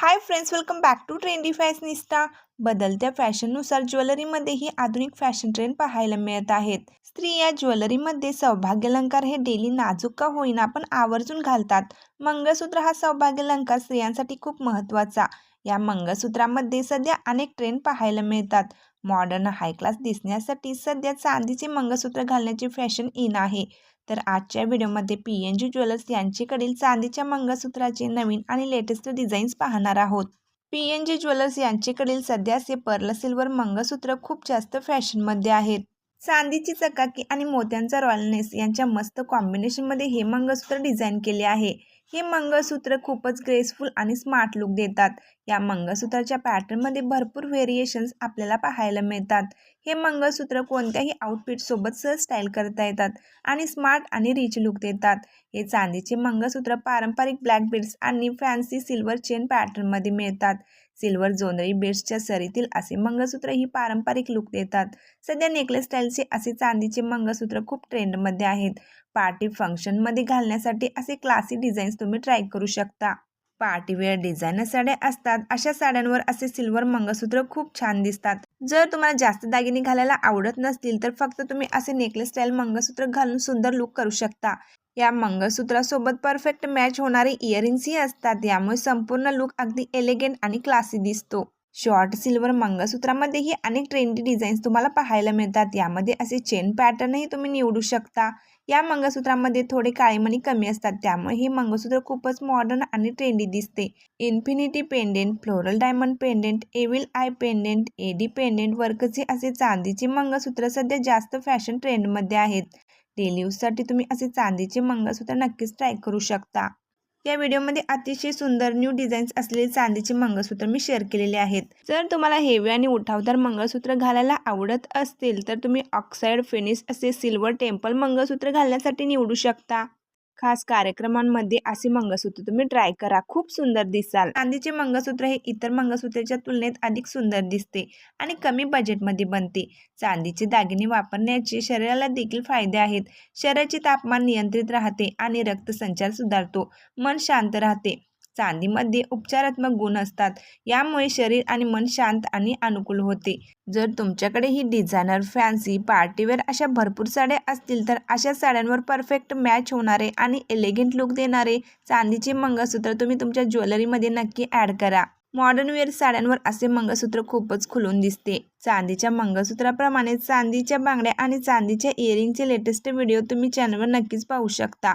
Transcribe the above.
Hi friends welcome back to trendy fashionista बदलत्या फॅशननुसार ज्वेलरीमध्येही आधुनिक फॅशन ट्रेंड पाहायला मिळत आहेत. स्त्रिया ज्वेलरीमध्ये सौभाग्यलंकार हे डेली नाजूक का होईना पण आवर्जून घालतात. मंगळसूत्र हा सौभाग्यलंकार स्त्रियांसाठी खूप महत्त्वाचा. या मंगळसूत्रामध्ये सध्या अनेक ट्रेंड पाहायला मिळतात. मॉडर्न हाय क्लास दिसण्यासाठी सध्या चांदीचे मंगळसूत्र घालण्याची फॅशन इन आहे. तर आजच्या व्हिडिओमध्ये पी एन जी ज्वेलर्स यांच्याकडील चांदीच्या मंगळसूत्राचे नवीन आणि लेटेस्ट डिझाईन्स पाहणार आहोत. पी एन जी ज्वेलर्स यांच्याकडील सध्याचे पर्ल सिल्वर मंगळसूत्र खूप जास्त फॅशनमध्ये आहेत. चांदीची चकाकी आणि मोत्यांचा रॉयलनेस यांच्या मस्त कॉम्बिनेशनमध्ये हे मंगळसूत्र डिझाईन केले आहे. हे मंगळसूत्र खूपच ग्रेसफुल आणि स्मार्ट लुक देतात. या मंगळसूत्राच्या पॅटर्नमध्ये भरपूर व्हेरिएशन्स आपल्याला पाहायला मिळतात. हे मंगळसूत्र कोणत्याही आउटफिटसोबत सहज स्टाईल करता येतात आणि स्मार्ट आणि रिच लुक देतात. हे चांदीचे मंगळसूत्र पारंपरिक ब्लॅक बीड्स आणि फॅन्सी सिल्वर चेन पॅटर्नमध्ये मिळतात. सिल्वर जोनरी बेड्सच्या सरीतील असे मंगळसूत्र ही पारंपरिक लुक देतात. सध्या नेकलेस स्टाईलचे असे चांदीचे मंगळसूत्र खूप ट्रेंडमध्ये आहेत. पार्टी फंक्शनमध्ये घालण्यासाठी असे क्लासी डिझाईन्स तुम्ही ट्राय करू शकता. पार्टीवेअर डिझायनर साड्या असतात. अशा साड्यांवर असे सिल्वर मंगळसूत्र खूप छान दिसतात. जर तुम्हाला जास्त दागिने घालायला आवडत नसतील तर फक्त तुम्ही असे नेकलेस स्टाईल मंगळसूत्र घालून सुंदर लुक करू शकता. या मंगळसूत्रासोबत परफेक्ट मॅच होणारे इयरिंग्सही असतात. यामुळे संपूर्ण लुक अगदी एलिगंट आणि क्लासी दिसतो. शॉर्ट सिल्वर मंगळसूत्रामध्येही अनेक ट्रेंडी डिझाईन्स तुम्हाला पाहायला मिळतात. यामध्ये असे चेन पॅटर्नही तुम्ही निवडू शकता. या मंगळसूत्रामध्ये थोडे काळेमणी कमी असतात. त्यामुळे हे मंगळसूत्र खूपच मॉडर्न आणि ट्रेंडी दिसते. Infinity pendant floral diamond pendant evil eye pendant AD pendant वर्कचे असे चांदीचे मंगळसूत्र सध्या जास्त फॅशन ट्रेंडमध्ये आहेत. डेली यूजसाठी तुम्ही असे चांदीचे मंगळसूत्र नक्कीच ट्राय करू शकता. या व्हिडिओमध्ये अतिशय सुंदर न्यू डिझाईन्स असलेले चांदीचे मंगळसूत्र मी शेअर केलेले आहेत. जर तुम्हाला हेवी आणि उठावदार मंगळसूत्र घालायला आवडत असतील तर तुम्ही ऑक्साईड फिनिश असे सिल्वर टेम्पल मंगळसूत्र घालण्यासाठी निवडू शकता. खास कार्यक्रमांमध्ये असे मंगळसूत्र तुम्ही ट्राय करा. खूप सुंदर दिसाल. चांदीचे मंगळसूत्र हे इतर मंगळसूत्राच्या तुलनेत अधिक सुंदर दिसते आणि कमी बजेटमध्ये बनते. चांदीचे दागिने वापरण्याचे शरीराला देखील फायदे आहेत. शरीराचे तापमान नियंत्रित राहते आणि रक्तसंचार सुधारतो. मन शांत राहते. चांदीमध्ये उपचारात्मक गुण असतात. यामुळे शरीर आणि मन शांत आणि अनुकूल होते. जर तुमच्याकडे ही डिझायनर फॅन्सी पार्टीवेअर अशा भरपूर साड्या असतील तर अशा साड्यांवर परफेक्ट मॅच होणारे आणि एलिगंट लुक देणारे चांदीचे मंगळसूत्र तुम्ही तुमच्या ज्वेलरीमध्ये नक्की ॲड करा. मॉडर्न वेअर साड्यांवर असे मंगळसूत्र खूपच खुलून दिसते. चांदीच्या मंगळसूत्राप्रमाणे चांदीच्या बांगड्या आणि चांदीच्या इयरिंगचे लेटेस्ट व्हिडिओ तुम्ही चॅनलवर नक्कीच पाहू शकता.